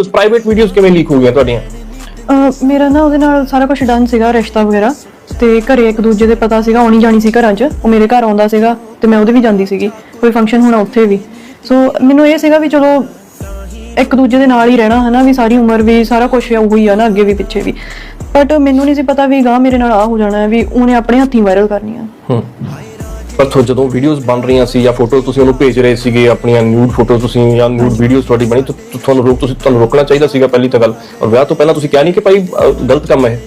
ਉਸ private videos ਕਿਵੇਂ leak ਹੋ ਗਈਆਂ ਤੁਹਾਡੀਆਂ? ਅਹ ਮੇਰਾ ਨਾ ਉਹਦੇ ਨਾਲ ਸਾਰਾ ਕੁਝ ਡਨ ਸੀਗਾ ਰਿਸ਼ਤਾ ਵਗੈਰਾ। ਤੇ ਘਰੇ ਇੱਕ ਦੂਜੇ ਦੇ ਪਤਾ ਸੀਗਾ ਆਉਣੀ ਜਾਣੀ ਸੀ ਘਰਾਂ 'ਚ। ਉਹ ਮੇਰੇ ਘਰ ਆਉਂਦਾ ਸੀਗਾ ਤੇ ਮੈਂ ਉਹਦੇ ਵੀ ਜਾਂਦੀ ਸੀਗੀ। ਕੋਈ ਫੰਕਸ਼ਨ ਹੋਣਾ ਉੱਥੇ ਵੀ। ਸੋ ਮੈਨੂੰ ਇਹ ਸੀਗਾ ਵੀ ਚਲੋ ਇੱਕ ਦੂਜੇ ਦੇ ਨਾਲ ਹੀ ਰਹਿਣਾ ਹਨਾ ਵੀ ਸਾਰੀ ਉਮਰ ਵੀ ਸਾਰਾ ਕੁਝ ਉਹੀ ਆ ਨਾ ਅੱਗੇ ਵੀ ਪਿੱਛੇ ਵੀ। ਬਟ ਮੈਨੂੰ ਨਹੀਂ ਸੀ ਪਤਾ ਵੀ ਗਾਂ ਮੇਰੇ ਨਾਲ ਆ ਹੋ ਜਾਣਾ ਹੈ ਵੀ ਉਹਨੇ ਆਪਣੇ ਹੱਥੀਂ ਵਾਇਰਲ ਕਰਨੀ ਆ ਹੂੰ। ਪਰ ਥੋ ਜਦੋਂ ਵੀਡੀਓਜ਼ ਬਣ ਰਹੀਆਂ ਸੀ ਜਾਂ ਫੋਟੋ ਤੁਸੀਂ ਉਹਨੂੰ ਭੇਜ ਰਹੇ ਸੀਗੇ ਆਪਣੀਆਂ ਨਿਊਡ ਫੋਟੋ ਤੁਸੀਂ ਜਾਂ ਨਿਊਡ ਵੀਡੀਓਜ਼ ਤੁਹਾਡੀ ਬਣੀ ਤਾਂ ਤੁਹਾਨੂੰ ਰੋਕ ਤੁਸੀਂ ਤੁਹਾਨੂੰ ਰੋਕਣਾ ਚਾਹੀਦਾ ਸੀਗਾ ਪਹਿਲੀ ਤਾਂ ਗੱਲ ਔਰ ਵਿਆਹ ਤੋਂ ਪਹਿਲਾਂ ਤੁਸੀਂ ਕਿਹਾ ਨਹੀਂ ਕਿ ਭਾਈ ਅ, ਗਲਤ ਕੰਮ ਹੈ ਇਹ।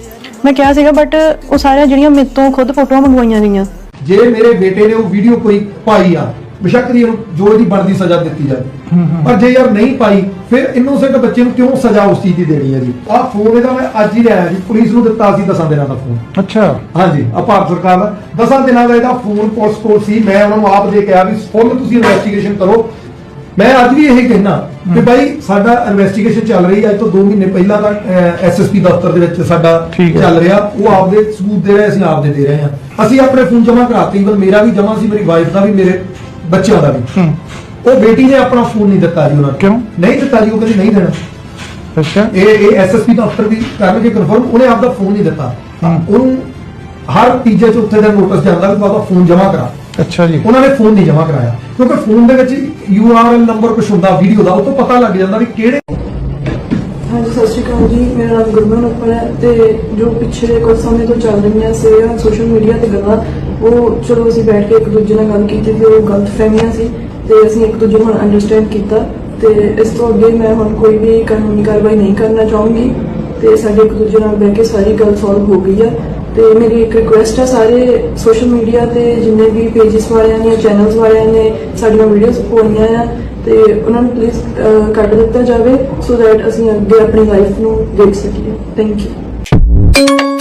ਮੈਂ ਕਿਹਾ ਸੀਗਾ ਬਟ ਉਹ ਸਾਰੀਆਂ ਜਿਹੜੀਆਂ ਮੇਰੇ ਤੋਂ ਖੁਦ ਫੋਟੋਆਂ ਮੰਗਵਾਈਆਂ ਗਈਆਂ ਜੇ ਮੇਰੇ ਬੇਟੇ ਨੇ ਉਹ ਵੀਡੀਓ ਕੋਈ ਪਾਈ ਆ ਬੇਸ਼ੱਕ ਦੀ ਇਹਨੂੰ ਜੋ ਇਹਦੀ ਬਣਦੀ ਸਜ਼ਾ ਦਿੱਤੀ ਜਾਵੇ। ਪਰ ਜੇ ਯਾਰ ਨਹੀਂ ਪਾਈ ਫਿਰ ਇਨੋਸੈਂਟ ਬੱਚੇ ਨੂੰ ਕਿਉਂ ਸਜ਼ਾ ਉਸ ਚੀਜ਼ ਦੀ ਦੇਣੀ ਹੈ ਜੀ? ਆਹ ਫੋਨ ਇਹਦਾ ਮੈਂ ਅੱਜ ਹੀ ਲਿਆਇਆ ਜੀ। ਪੁਲਿਸ ਨੂੰ ਦਿੱਤਾ ਸੀ ਦਸਾਂ ਦਿਨਾਂ ਦਾ ਫੋਨ ਅੱਛਾ। ਹਾਂਜੀ ਆ ਭਾਰਤ ਸਰਕਾਰ ਦਾ। ਦਸਾਂ ਦਿਨਾਂ ਦਾ ਇਹਦਾ ਫੋਨ ਪੁਲਿਸ ਕੋਲ ਸੀ। ਮੈਂ ਉਹਨਾਂ ਨੂੰ ਆਪ ਦੇ ਕਿਹਾ ਵੀ ਫੁੱਲ ਤੁਸੀਂ ਇਨਵੈਸਟੀਗੇਸ਼ਨ ਕਰੋ। ਮੈਂ ਅੱਜ ਵੀ ਇਹੀ ਕਹਿਣਾ ਕਿ ਭਾਈ ਸਾਡਾ ਇਨਵੈਸਟੀਗੇਸ਼ਨ ਚੱਲ ਰਹੀ ਹੈ। ਅੱਜ ਤੋਂ 2 ਮਹੀਨੇ ਪਹਿਲਾਂ ਦਾ ਐਸਐਸਪੀ ਦਫ਼ਤਰ ਦੇ ਵਿੱਚ ਸਾਡਾ। ਚੱਲ ਰਿਹਾ। ਉਹ ਆਪਦੇ ਸਬੂਤ ਦੇ ਰਹੇ ਅਸੀਂ ਆਪਦੇ ਦੇ ਰਹੇ ਹਾਂ। ਅਸੀਂ ਆਪਣੇ ਫੋਨ ਜਮ੍ਹਾਂ ਕਰਾਤੇ। ਇਵਨ ਮੇਰਾ ਵੀ ਜਮ੍ਹਾਂ ਸੀ ਮੇਰੀ ਵਾਈਫ ਦਾ ਵੀ ਮੇਰੇ ਬੱਚਿਆਂ ਦਾ ਵੀ। ਉਹ ਬੇਟੀ ਨੇ ਆਪਣਾ ਫੋਨ ਨਹੀਂ ਦਿੱਤਾ ਜੀ ਉਹਨਾਂ ਨੂੰ। ਕਿਉਂ? ਨਹੀਂ ਦਿੱਤਾ ਜੀ ਉਹ ਕਹਿੰਦੀ ਨਹੀਂ ਦੇਣਾ। ਅੱਛਾ। ਇਹ ਇਹ ਐਸਐਸਪੀ ਦਫ਼ਤਰ ਦੀ ਕਰਨਗੇ ਕਨਫਰਮ ਉਹਨੇ ਆਪਦਾ ਫੋਨ ਨਹੀਂ ਦਿੱਤਾ। ਹੂੰ। ਉਹਨੂੰ ਹਰ ਤੀਜੇ ਚੌਥੇ ਦਿਨ ਨੋਟਿਸ ਜਾਂਦਾ ਵੀ ਤੂੰ ਆਪਦਾ ਫੋਨ ਜਮ੍ਹਾਂ ਕਰਾ। ਅੱਛਾ ਜੀ। ਉਹਨਾਂ ਨੇ ਫੋਨ ਨਹੀਂ ਜਮ੍ਹਾਂ ਕਰਾਇਆ। ਕਿਉਂਕਿ ਫੋਨ ਦੇ ਵਿੱਚ ਯੂਆਰਐਲ ਨੰਬਰ ਕੁਝ ਹੁੰਦਾ ਵੀਡੀਓ ਦਾ ਉਹ ਤੋਂ ਪਤਾ ਲੱਗ ਜਾਂਦਾ ਵੀ ਕਿਹੜੇ ਹਾਂਜੀ ਸਤਿ ਸ਼੍ਰੀ ਅਕਾਲ ਜੀ। ਮੇਰਾ ਨਾਮ ਗੁਰਮਨ ਉੱਪਰ ਹੈ ਤੇ ਜੋ ਪਿਛਲੇ ਕੁਝ ਸਮੇਂ ਤੋਂ ਚੱਲ ਰਹੀਆਂ ਸੀ ਸੋਸ਼ਲ ਮੀਡੀਆ ਤੇ ਗੱਲਾਂ ਉਹ ਚਲੋ ਅਸੀਂ ਬੈਠ ਕੇ ਇੱਕ ਦੂਜੇ ਨਾਲ ਗੱਲ ਕੀਤੀ ਤੇ ਉਹ ਗਲਤ ਫਹਿਮੀਆਂ ਸੀ ਤੇ ਅਸੀਂ ਇੱਕ ਦੂਜੇ ਨੂੰ ਅੰਡਰਸਟੈਂਡ ਕੀਤਾ ਤੇ ਇਸ ਤੋਂ ਅੱਗੇ ਮੈਂ ਹੁਣ ਕੋਈ ਵੀ ਕਾਨੂੰਨੀ ਕਾਰਵਾਈ ਨਹੀਂ ਕਰਨਾ ਚਾਹੂੰਗੀ ਤੇ ਸਾਡੇ ਇੱਕ ਦੂਜੇ ਨਾਲ ਬਹਿ ਕੇ ਸਾਰੀ ਗੱਲ ਸੋਲਵ ਹੋ ਗਈ ਹੈ ਤੇ ਮੇਰੀ ਇੱਕ ਰਿਕੁਐਸਟ ਹੈ ਸਾਰੇ ਸੋਸ਼ਲ ਮੀਡੀਆ ਤੇ ਜਿੰਨੇ ਵੀ ਪੇजेस ਵਾਲਿਆਂ ਨੇ ਚੈਨਲਸ ਵਾਲਿਆਂ ਨੇ ਸਾਡੀਆਂ ਵੀਡੀਓਜ਼ ਪਾਉਣੀਆਂ ਆ ਤੇ ਉਹਨਾਂ ਨੂੰ ਪਲੀਜ਼ ਕੱਢ ਦਿੱਤਾ ਜਾਵੇ ਸੋ ਦੈਟ ਅਸੀਂ ਅੱਗੇ ਆਪਣੀ ਲਾਈਫ ਨੂੰ ਦੇਖ ਸਕੀਏ। Thank you